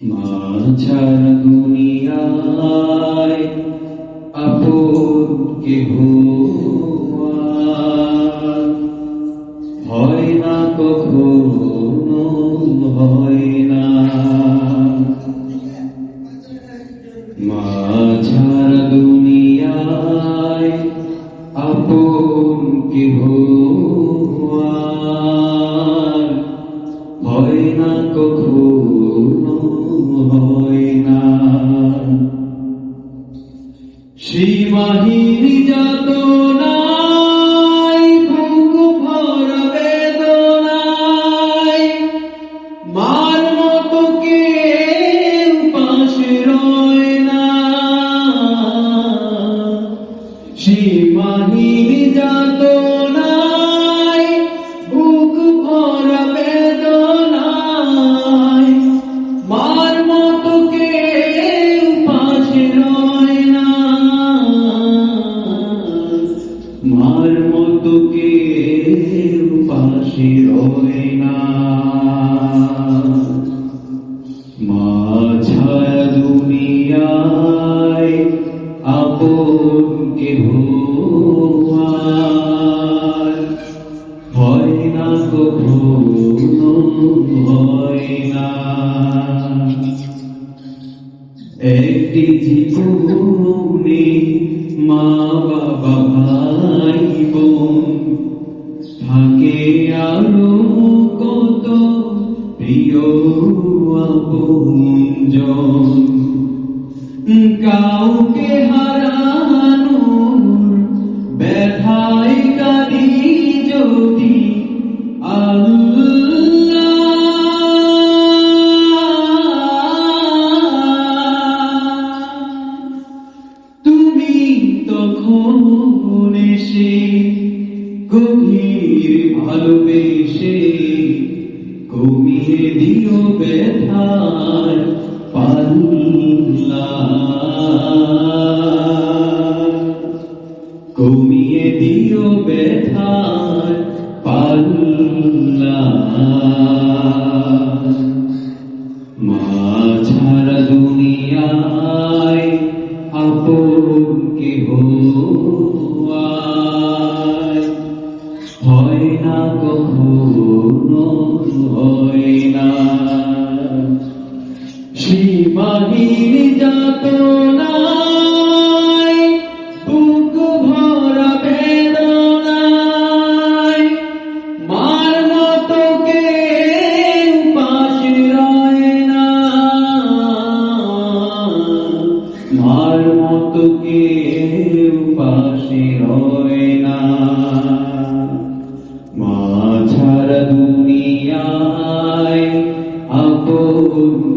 মাঝার দুনিয়ায় আপন কেহ হয় না কখনো, হয় না। মাঝার দুনিয়ায় আপন কেহ হয় না কখনো সীমাহীন যাতনায় আপন কেহ আর। হয় না একটি মা বাবা কত প্রিয় আপনজন। গভীর ভালোবেসে কমিয়ে দিও ব্যথার পাল্লা আপন কেহ হয় না হয় না। সীমাহীন যাতনায়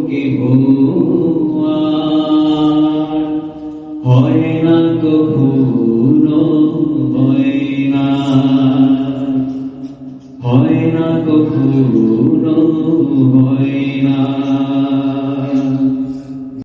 কেহ হয় না কখনো হয় না হয় না কখনো হয় না।